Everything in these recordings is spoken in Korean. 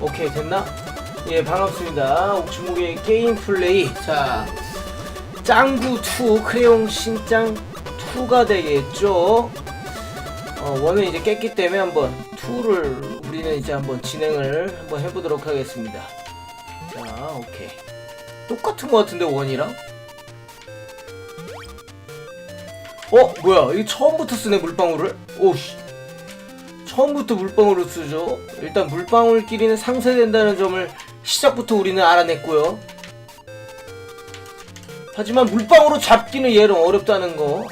오케이 됐나? 예 반갑습니다. 옥주목의 게임 플레이. 자 짱구2 크레용 신짱 2가 되겠죠? 어, 원은 이제 깼기 때문에 한번 2를 우리는 이제 한번 진행을 한번 해보도록 하겠습니다. 자 오케이. 똑같은 것 같은데 원이랑? 어 뭐야? 이게 처음부터 쓰네 물방울을? 오씨 처음부터 물방울을 쓰죠 일단 물방울끼리는 상쇄된다는 점을 시작부터 우리는 알아냈고요 하지만 물방울로 잡기는 얘는 어렵다는 거.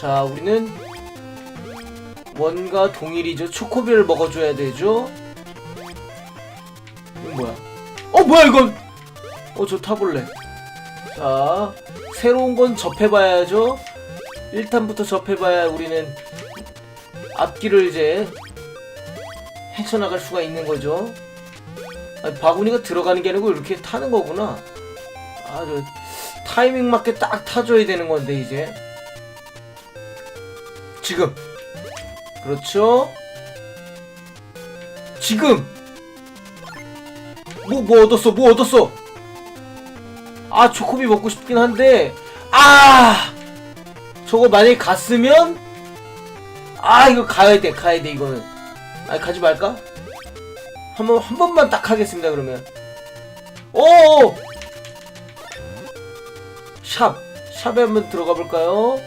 자, 우리는 원과 동일이죠. 초코비를 먹어줘야 되죠. 이건 뭐야? 어, 뭐야 이건? 어, 저 타볼래. 자, 새로운 건 접해봐야죠. 1탄부터 접해봐야 우리는 앞길을 이제 헤쳐나갈 수가 있는 거죠. 아니, 바구니가 들어가는 게 아니고 이렇게 타는 거구나. 아, 저 타이밍 맞게 딱 타줘야 되는 건데 이제. 지금. 그렇죠? 지금. 뭐, 뭐 얻었어? 뭐 얻었어? 아, 초코비 먹고 싶긴 한데. 아! 저거 만약에 갔으면 아, 이거 가야 돼. 가야 돼, 이거는. 아, 가지 말까? 한 번, 한 번만 딱 하겠습니다, 그러면. 오! 샵. 샵에 한번 들어가 볼까요?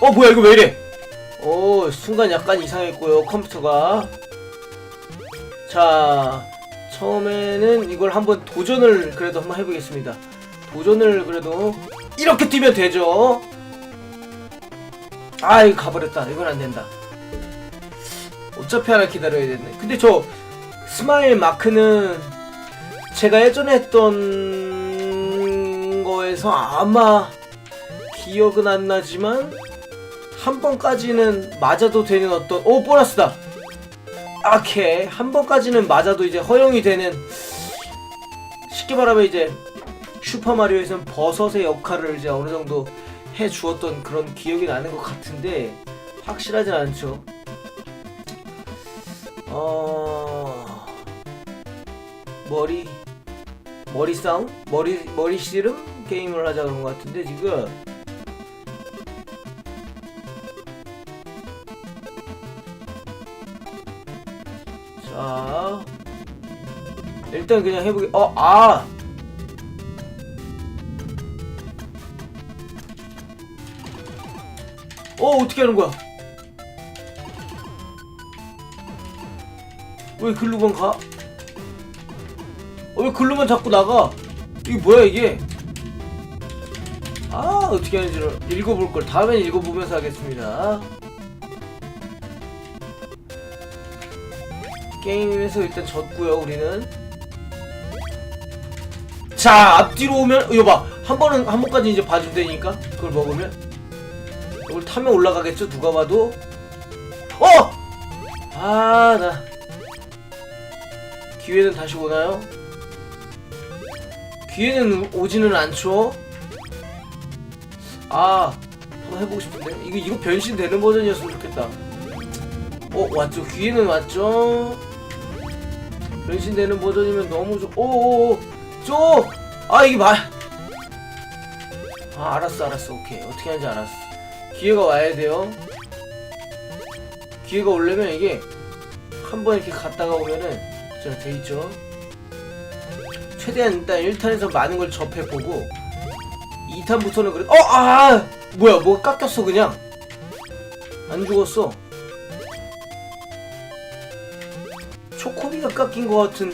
어, 뭐야, 이거 왜 이래? 오, 순간 약간 이상했고요, 컴퓨터가. 자, 처음에는 이걸 한번 도전을 그래도 한번 해보겠습니다. 도전을 그래도 이렇게 뛰면 되죠. 아 이거 가버렸다 이건 안 된다 어차피 하나 기다려야 되네 근데 저 스마일 마크는 제가 예전에 했던 거에서 아마 기억은 안 나지만 한 번까지는 맞아도 되는 어떤 오 보너스다 오케이 한 번까지는 맞아도 이제 허용이 되는 쉽게 말하면 이제 슈퍼마리오에서는 버섯의 역할을 이제 어느 정도 해 주었던 그런 기억이 나는 것 같은데 확실하진 않죠. 어 머리 머리 싸움? 머리 머리 씨름 게임을 하자 그런 것 같은데 지금 일단 그냥 해보게 어아 어 어떻게 하는 거야? 왜 글루만 가? 어, 왜 글루만 자꾸 나가? 이게 뭐야 이게? 아 어떻게 하는지를 읽어볼 걸 다음엔 읽어보면서 하겠습니다. 게임에서 일단 졌고요 우리는. 자 앞뒤로 오면 이거 봐한 번은 한 번까지 이제 봐주면 되니까. 그걸 먹으면. 이걸 타면 올라가겠죠? 누가 봐도. 어! 아 나. 기회는 다시 오나요? 기회는 오지는 않죠? 아 한번 해보고 싶은데. 이거 이거 변신되는 버전이었으면 좋겠다. 어 왔죠? 기회는 왔죠? 변신되는 버전이면 너무 좋 오오오 쪼아 이게 말 아 알았어 알았어 오케이 어떻게 하는지 알았어 기회가 와야 돼요. 기회가 오려면 이게 한 번 이렇게 갔다가 오면은 자, 돼 있죠. 최대한 일단 1탄에서 많은 걸 접해보고 2탄부터는 그래. 어, 아, 뭐야, 뭐가 깎였어 그냥. 안 죽었어. 초코비가 깎인 것 같은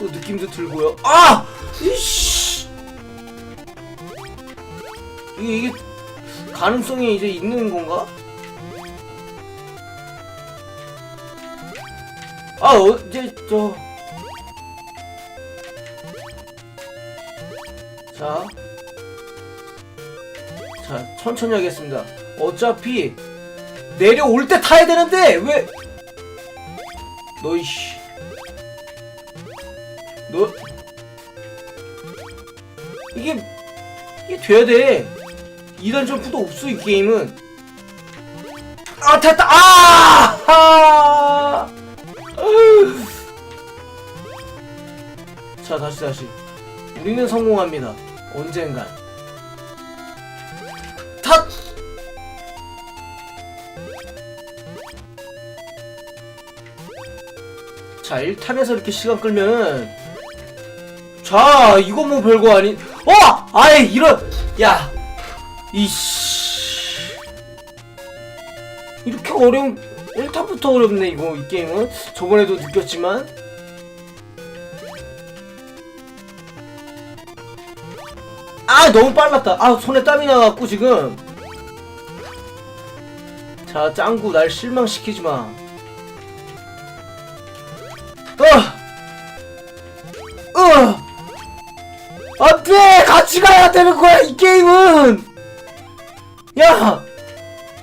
또 느낌도 들고요. 아, 이씨. 이게 이게 가능성이 이제 있는 건가? 아, 어, 이제 저. 자. 자, 천천히 하겠습니다. 어차피 내려올 때 타야 되는데 왜 너 이씨. 돼야 돼. 2단 점프도 없어 이 게임은 아 됐다 아! 아! 자 다시 다시 우리는 성공합니다 언젠간 탓! 자 1탄에서 이렇게 시간 끌면은 자 이거 뭐 별거 아닌 어! 아예 이런 야 이씨. 이렇게 어려운 1탄부터 어렵네 이거 이 게임은. 저번에도 느꼈지만. 아 너무 빨랐다. 아 손에 땀이 나갖고 지금. 자 짱구 날 실망시키지 마. 어! 어! 안돼! 같이 가야 되는 거야 이 게임은! 야!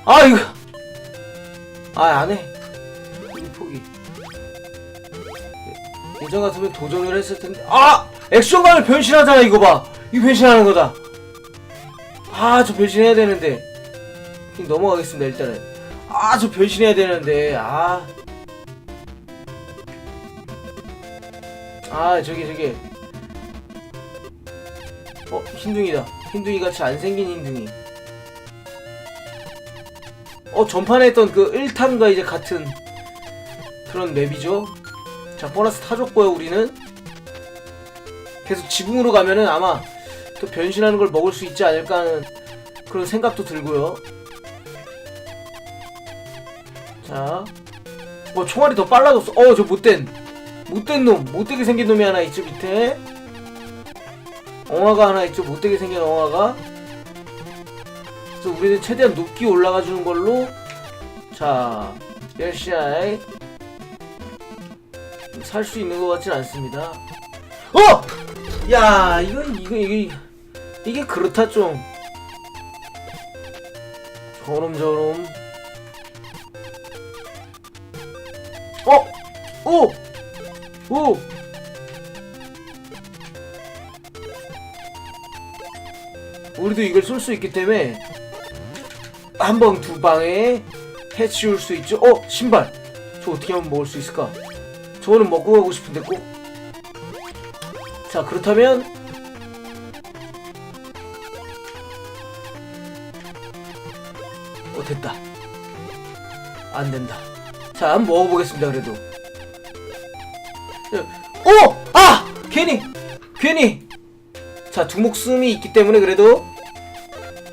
아 이거. 아 안해. 포기. 예전 같으면 도전을 했을 텐데. 아! 액션감을 변신하잖아 이거 봐. 이거 변신하는 거다. 아 저 변신해야 되는데. 넘어가겠습니다 일단은. 아 저 변신해야 되는데. 아. 아 저기 저기 어 흰둥이다. 흰둥이 같이 안 생긴 흰둥이. 어 전판에 했던 그 1탄과 이제 같은 그런 맵이죠? 자 보너스 타줬고요 우리는. 계속 지붕으로 가면은 아마 또 변신하는 걸 먹을 수 있지 않을까 하는 그런 생각도 들고요. 자, 뭐 총알이 더 빨라졌어. 어, 저 못된, 못된 놈, 못되게 생긴 놈이 하나 있죠 밑에. 엉화가 하나 있죠, 못되게 생긴 엉화가. 그래서 우리는 최대한 높이 올라가 주는 걸로. 자, 열시아이 살 수 있는 것 같진 않습니다. 어! 야, 이건 이거 이게 이게 그렇다 좀. 저놈 저놈. 어! 오! 오! 우리도 이걸 쏠 수 있기 때문에 한 방 두 방에 해치울 수 있죠. 어! 신발! 저 어떻게 하면 먹을 수 있을까? 저거는 먹고 가고 싶은데 꼭. 자, 그렇다면 어, 됐다. 안 된다. 자, 한번 먹어보겠습니다, 그래도. 오! 아! 괜히! 괜히! 자, 두 목숨이 있기 때문에 그래도.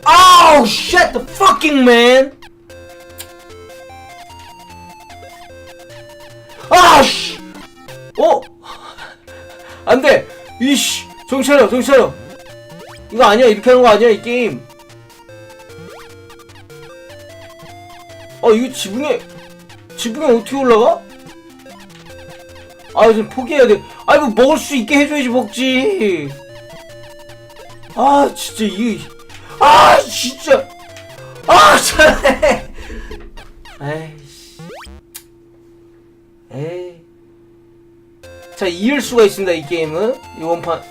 아우! Shut the fucking man! 아! 씨! 어? 안 돼! 이씨! 정신 차려, 정신 차려! 이거 아니야, 이렇게 하는 거 아니야, 이 게임. 아, 이거 지붕에, 지붕에 어떻게 올라가? 아, 좀 포기해야 돼. 아이고, 먹을 수 있게 해줘야지, 먹지. 아, 진짜, 이, 아, 진짜. 아, 잘해. 에이씨. 에이. 자, 이을 수가 있습니다, 이 게임은. 이번 판.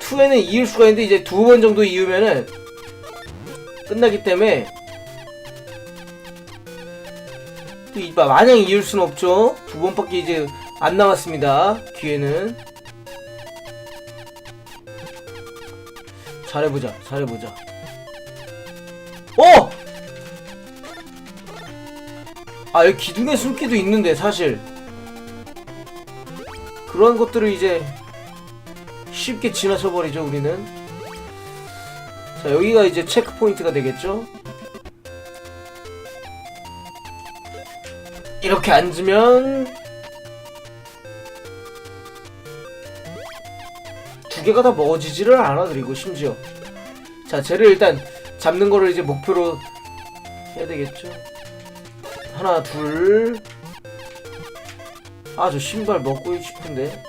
2에는 이을 수가 있는데, 이제 두 번 정도 이으면은, 끝나기 때문에, 또 이- 마냥 이을 수는 없죠. 두 번밖에 이제 안 남았습니다. 기회는. 잘해보자, 잘해보자. 어! 아, 여기 기둥에 숨기도 있는데, 사실. 그런 것들을 이제 쉽게 지나쳐버리죠, 우리는. 자, 여기가 이제 체크포인트가 되겠죠? 이렇게 앉으면 두 개가 다 먹어지지를 않아 그리고 심지어. 자 쟤를 일단 잡는 거를 이제 목표로 해야 되겠죠? 하나 둘 아 저 신발 먹고 싶은데.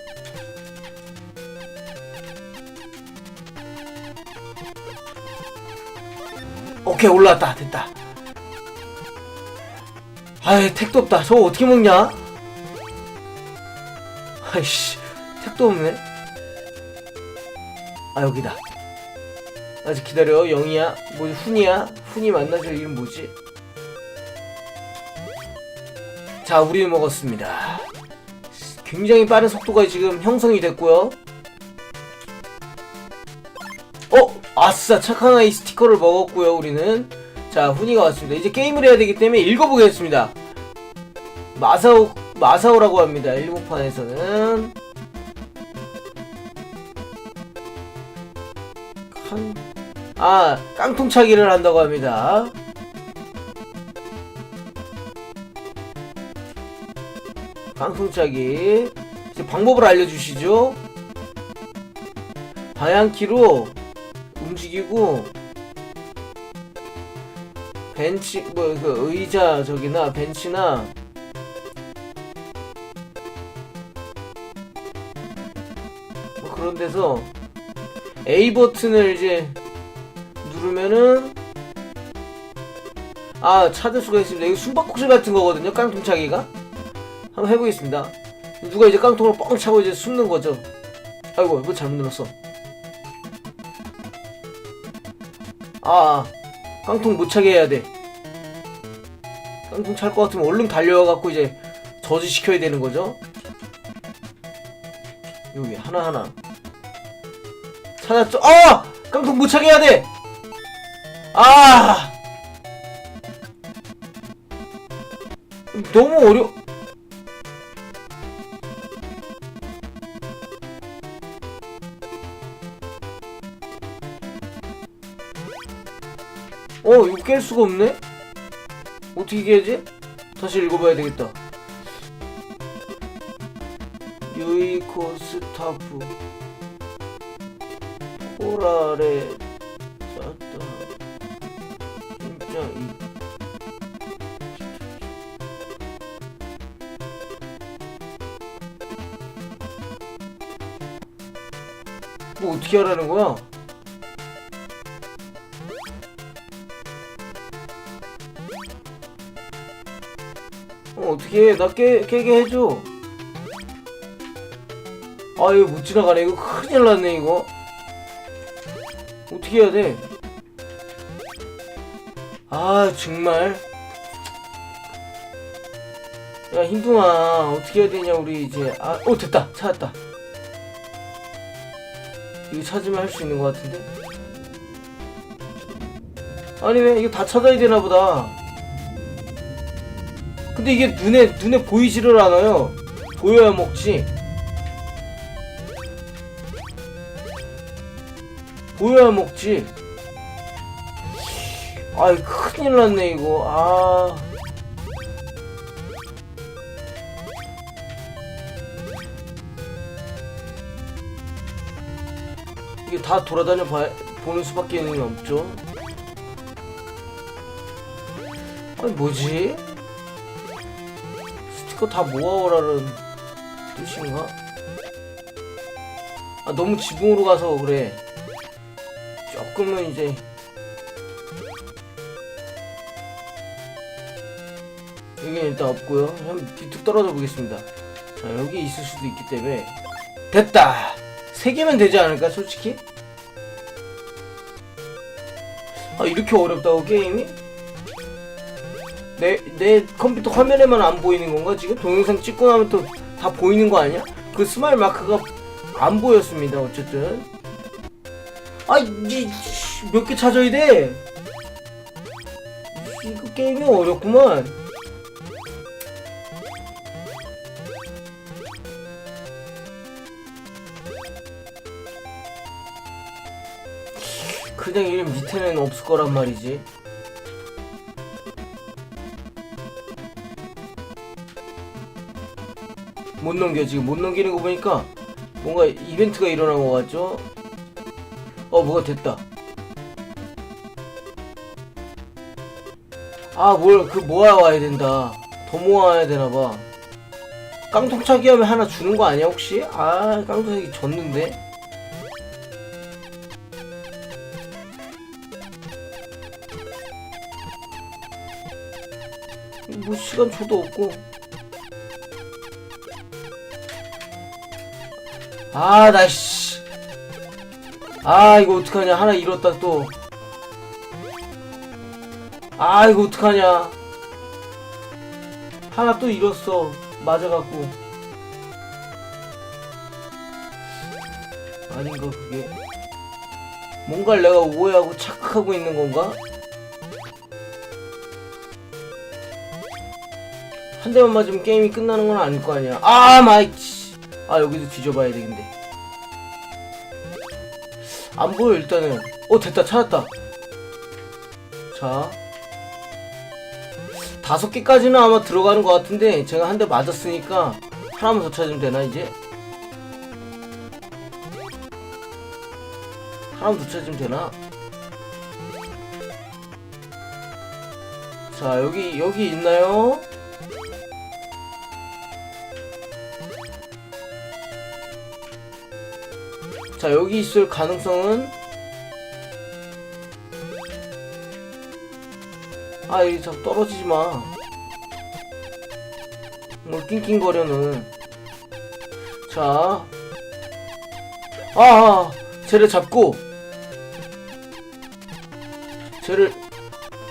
오케이 올라왔다. 됐다. 아이 택도 없다. 저거 어떻게 먹냐? 아이씨 택도 없네 아 여기다. 아, 아직 기다려. 영이야. 뭐지 훈이야. 훈이 만나죠 이름 뭐지? 자 우리는 먹었습니다. 굉장히 빠른 속도가 지금 형성이 됐고요. 어? 아싸. 착한 아이 스티커를 먹었고요 우리는. 자 훈이가 왔습니다. 이제 게임을 해야 되기 때문에 읽어보겠습니다. 마사오 마사오라고 합니다. 일본판에서는 한, 아, 깡통차기를 한다고 합니다. 깡통차기. 이제 방법을 알려주시죠. 방향키로 움직이고, 벤치, 뭐, 그, 의자, 저기나, 벤치나, 뭐 그런 데서 A 버튼을 이제 누르면은 아 찾을 수가 있습니다. 이거 숨바꼭질 같은 거거든요. 깡통차기가 한번 해보겠습니다. 누가 이제 깡통을 뻥 차고 이제 숨는 거죠. 아이고 뭐 잘못 눌렀어. 아, 아 깡통 못 차게 해야 돼. 깡통 찰 것 같으면 얼른 달려와갖고 이제 저지시켜야 되는 거죠. 여기 하나하나 찾았죠? 아! 깡통 못 차게 해야 돼! 아! 너무 어려... 어, 이거 깰 수가 없네? 어떻게 깨지? 다시 읽어봐야 되겠다. 유이코 스타프 호라레 쌌다 진짜 이 뭐 어떻게 하라는 거야? 어 어떻게 해? 나 깨, 깨게 해줘 아 이거 못 지나가네 이거 큰일 났네 이거 어떻게 해야 돼? 아 정말. 야 흰둥아 어떻게 해야 되냐 우리 이제. 아 어 됐다. 찾았다. 이거 찾으면 할 수 있는 것 같은데? 아니 왜 이거 다 찾아야 되나 보다. 근데 이게 눈에 눈에 보이지를 않아요. 보여야 먹지 보여야 먹지. 아이 큰일 났네 이거. 아. 이게 다 돌아다녀 봐 보는 수밖에 없죠. 아니 뭐지? 스티커 다 모아오라는 뜻인가? 아 너무 지붕으로 가서 그래. 조금은 이제 여기는 일단 없고요. 한번 뒤툭 떨어져 보겠습니다. 자 여기 있을 수도 있기 때문에 됐다! 세 개면 되지 않을까 솔직히? 아 이렇게 어렵다고 게임이? 내, 내 컴퓨터 화면에만 안 보이는 건가 지금? 동영상 찍고 나면 또 다 보이는 거 아니야? 그 스마일 마크가 안 보였습니다 어쨌든 아몇 개 찾아야 돼? 이거 게임이 어렵구만. 그냥 이름 밑에는 없을 거란 말이지. 못 넘겨 지금 못 넘기는 거 보니까 뭔가 이벤트가 일어난 것 같죠? 어 뭐가 됐다. 아 뭘 그 모아 와야 된다. 더 모아야 되나봐. 깡통차기 하면 하나 주는 거 아니야 혹시? 아 깡통차기 졌는데? 뭐 시간 초도 없고. 아나씨 아 이거 어떡하냐 하나 잃었다 또. 아 이거 어떡하냐. 하나 또 잃었어. 맞아갖고. 아닌가 그게. 뭔가를 내가 오해하고 착각하고 있는 건가? 한 대만 맞으면 게임이 끝나는 건 아닐 거 아니야. 아 마이 치. 아 여기도 뒤져봐야 되겠는데. 안 보여 일단은. 어 됐다 찾았다. 자 다섯 개까지는 아마 들어가는 것 같은데 제가 한 대 맞았으니까 하나만 더 찾으면 되나 이제? 하나만 더 찾으면 되나? 자 여기 여기 있나요? 자 여기 있을 가능성은 아 여기 자꾸 떨어지지 마. 뭐 낑낑거려는. 자, 아, 아 쟤를 잡고 쟤를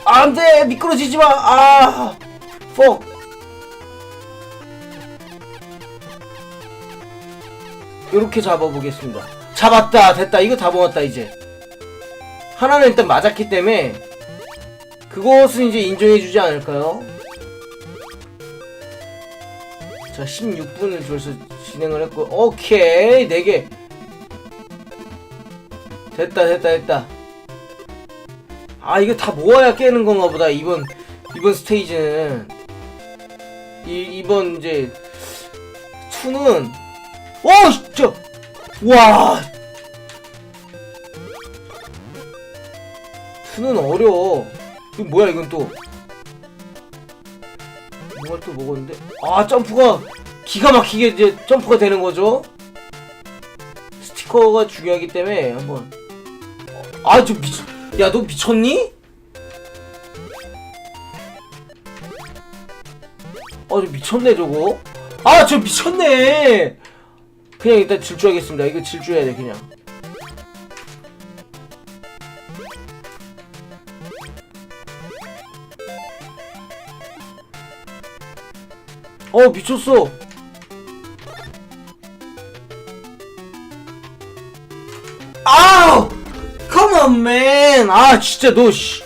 아, 안돼 미끄러지지 마. 아, 퍽. 이렇게 잡아보겠습니다. 잡았다 됐다 이거 다 모았다 이제. 하나는 일단 맞았기 때문에 그것은 이제 인정해주지 않을까요? 자 16분을 벌써 진행을 했고 오케이 4개. 됐다 됐다 됐다. 아 이거 다 모아야 깨는 건가 보다 이번 이번 스테이지는. 이, 이번 이제 2는. 오 진짜 와. 2는 어려워. 이거 뭐야 이건 또? 뭐가 또 먹었는데? 아 점프가 기가 막히게 이제 점프가 되는 거죠? 스티커가 중요하기 때문에 한번. 아 저 미쳤 야너 미쳤니? 아저 미쳤네 저거. 아 저 미쳤네 그냥 일단 질주하겠습니다. 이거 질주해야 돼 그냥. 어 미쳤어. 아우 컴온 맨아 진짜 너 씨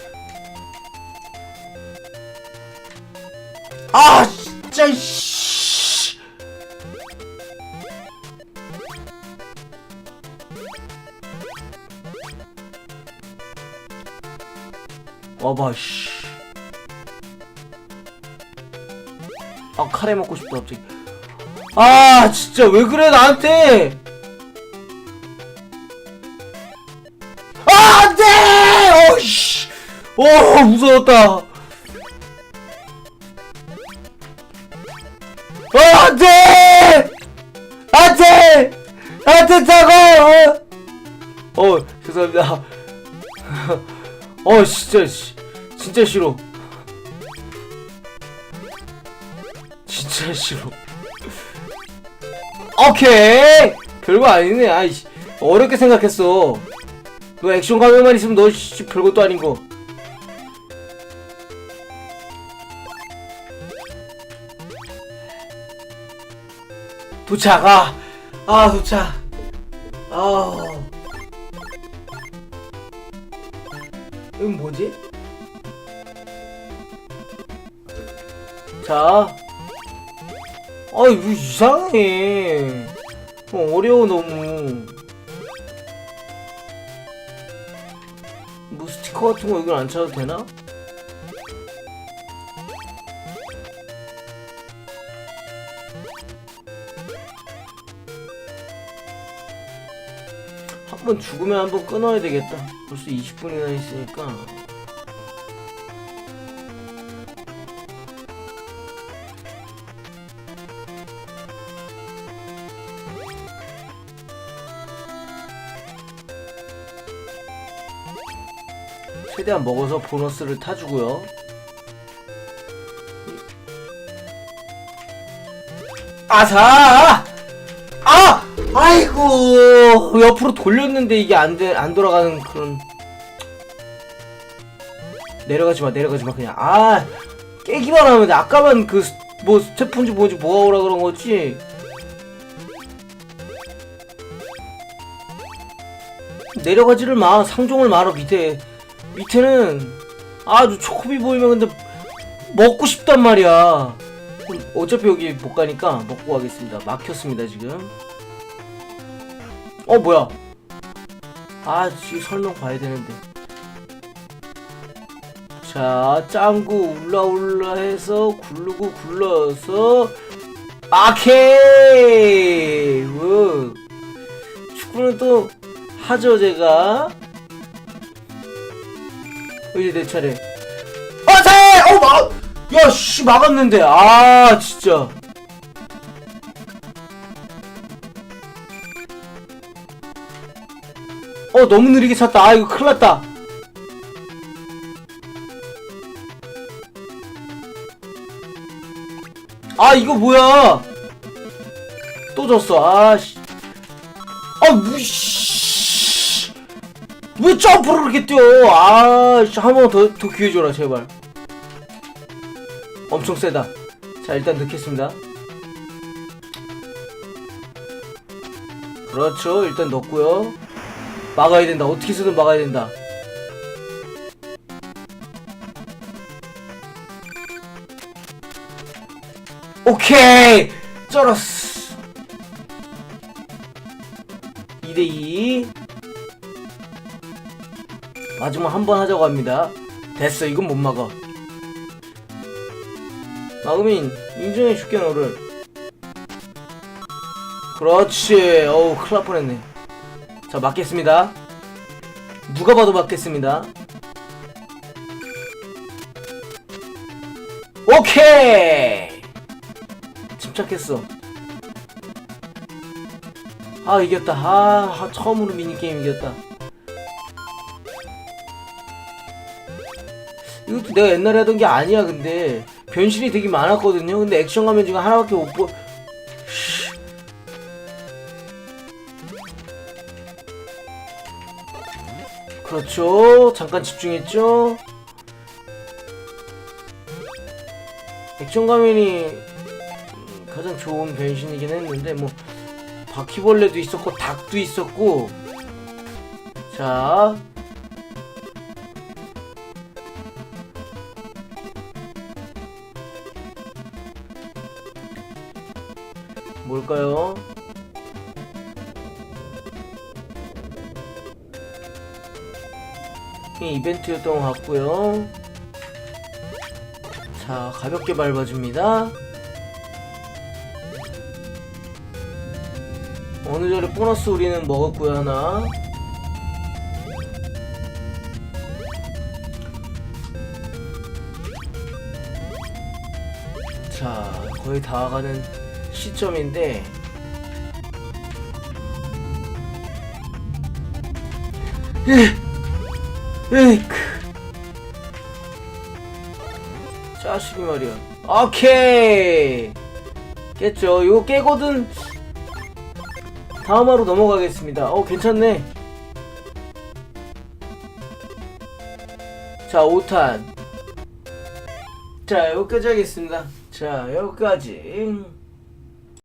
와봐 씨. 아 카레 먹고 싶다 갑자기. 아 진짜 왜 그래 나한테? 아 안돼! 어이씨. 오 무서웠다 어 진짜 씨, 진짜 싫어 진짜 싫어. 오케이. 별거 아니네. 아이씨. 어렵게 생각했어. 너 액션 가면만 있으면 너 씨, 별것도 아닌 거. 도착. 아. 아, 도착. 아. 이건 뭐지? 자. 아 이거 이상해 어, 어려워 너무 뭐 스티커 같은 거 여기 안 찾아도 되나? 한 번 죽으면 한 번 끊어야 되겠다 벌써 20분이나 있으니까 최대한 먹어서 보너스를 타주고요. 아사! 아! 아이고 옆으로 돌렸는데 이게 안 돼 안 돌아가는 그런. 내려가지 마 내려가지 마 그냥. 아 깨기만 하면 돼. 아까만 그 뭐 스테폰지 뭐지 뭐가 오라 그런 거지? 내려가지를 마 상종을 말아 밑에. 밑에는 아주 초코비 보이면 근데 먹고 싶단 말이야. 어차피 여기 못 가니까 먹고 가겠습니다. 막혔습니다 지금 어 뭐야? 아 지금 설명 봐야 되는데. 자 짱구 울라울라 해서 굴르고 굴러서 아케이! 우. 축구는 또 하죠 제가. 어, 이제 내 차례. 아세 어 막! 야씨 막았는데. 아 진짜 어 너무 느리게 찼다. 아 이거 큰일 났다. 아 이거 뭐야? 또 졌어. 아씨. 아 무씨. 왜 점프를 그렇게 뛰어? 아씨. 한번더더 기회 줘라 제발. 엄청 세다. 자 일단 넣겠습니다. 그렇죠. 일단 넣고요 막아야 된다. 어떻게 해서든 막아야 된다. 오케이! 쩔었어. 2대2 마지막 한 번 하자고 합니다. 됐어. 이건 못 막아. 마그민 인정해 줄게 너를. 그렇지. 어우 큰일 날 뻔했네 자 맞겠습니다. 누가 봐도 맞겠습니다. 오케이! 침착했어. 아 이겼다. 아, 아, 처음으로 미니게임 이겼다. 이것도 내가 옛날에 하던 게 아니야 근데. 변신이 되게 많았거든요. 근데 액션 가면 지금 하나밖에 못 보... 그렇죠. 잠깐 집중했죠? 액션 가면이 음, 가장 좋은 변신이긴 했는데 뭐 바퀴벌레도 있었고 닭도 있었고. 자. 뭘까요? 이 이벤트였던 것 같고요. 자, 가볍게 밟아줍니다. 어느 전에 보너스 우리는 먹었고요, 하나. 자, 거의 다 와가는 시점인데, 에이크. 자식이 말이야. 오케이. 깼죠. 이거 깨거든. 다음 화로 넘어가겠습니다. 어, 괜찮네. 자, 5탄. 자, 여기까지 하겠습니다. 자, 여기까지.